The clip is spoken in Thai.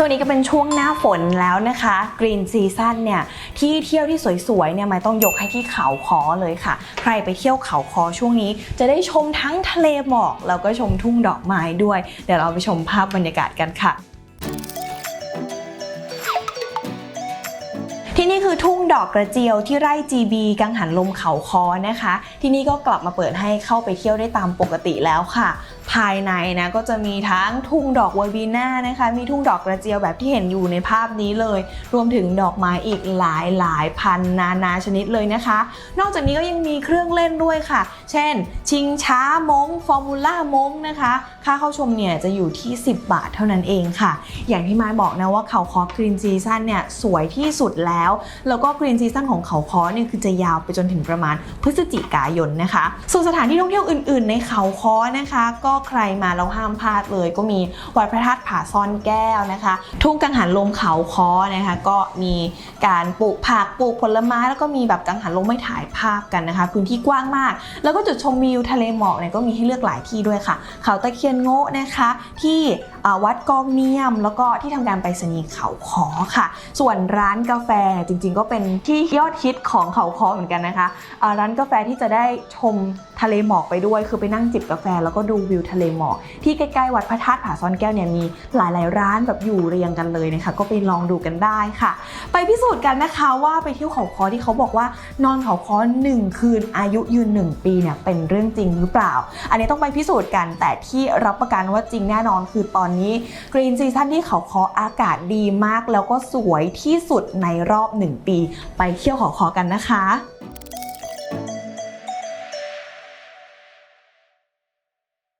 ช่วงนี้ก็เป็นช่วงหน้าฝนแล้วนะคะกรีนซีซั่นเนี่ยที่เที่ยวที่สวยๆเนี่ยไม่ต้องยกให้ที่เขาคอเลยค่ะ ใครไปเที่ยวเขาคอช่วงนี้ จะได้ชมทั้งทะเลหมอกแล้วก็ชมทุ่งดอกไม้ด้วย เดี๋ยวเราไปชมภาพบรรยากาศกันค่ะที่นี่คือทุ่งดอกกระเจียวที่ไร่ GB กังหันลมเขาคอนะคะ ที่นี่ก็กลับมาเปิดให้เข้าไปเที่ยวได้ตามปกติแล้วค่ะ ภายในนะก็จะมีทั้งทุ่งดอกเวอร์บีน่านะคะ มีทุ่งดอกกระเจียวแบบที่เห็นอยู่ในภาพนี้เลย รวมถึงดอกไม้อีกหลายหลายพันนานาชนิดเลยนะคะ นอกจากนี้ก็ยังมีเครื่องเล่นด้วยค่ะ เช่น ชิงช้ามงฟอร์มูล่ามงนะคะ ค่าเข้าชมเนี่ยจะอยู่ที่ 10 บาทเท่านั้นเองค่ะ อย่างที่ไม้บอกนะว่าเขาคอกรีนซีซั่นเนี่ยสวยที่สุดแล้ว แล้วก็กรีนซีซั่นของเขาคอเนี่ยคือจะยาวไปจนถึงประมาณพฤศจิกายนนะคะ ส่วนสถานที่ท่องเที่ยวอื่น ๆ ในเขาคอนะคะ ก็ใครมาแล้วห้ามพลาดเลย ก็มีวัดพระธาตุผาซ่อนแก้วนะคะ ทุ่งกังหันลมเขาคอนะคะ ก็มีการปลูกผักปลูกผลไม้แล้วก็มีแบบกังหันลมไม่ถ่ายภาพกันนะคะ พื้นที่กว้างมาก แล้วก็จุดชมวิวทะเลหมอกเนี่ยก็มีให้เลือกหลายที่ด้วยค่ะ เขาตะเคียนโง่นะคะ ที่วัดกองเนียม แล้วก็ที่ทำการไปรษณีย์เขาคอค่ะ ส่วนร้านกาแฟจริงๆ ก็เป็นที่ยอดฮิตของเขาคอเหมือนกันนะคะร้านกาแฟที่จะได้ชมทะเลหมอกไปด้วย คือไปนั่งจิบกาแฟแล้วก็ดูวิวทะเลหมอกที่ใกล้ๆวัดพระธาตุผาซ่อนแก้วเนี่ยมีหลายๆร้านแบบอยู่เรียงกันเลยนะคะ ก็ไปลองดูกันได้ค่ะ ไปพิสูจน์กันนะคะว่าไปเที่ยวเขาคอที่เขาบอกว่านอนเขาคอ1คืนอายุยืน 1 ปีเนี่ยเป็นเรื่องจริงหรือเปล่า อันนี้ต้องไปพิสูจน์กัน แต่ที่รับประกันว่าจริงแน่นอนคือตอนนี้กรีนซีซั่นที่เขาคออากาศดีมาก แล้วก็สวยที่สุดในรอบ 1 ปี ไปเที่ยวเขาคอกันนะคะ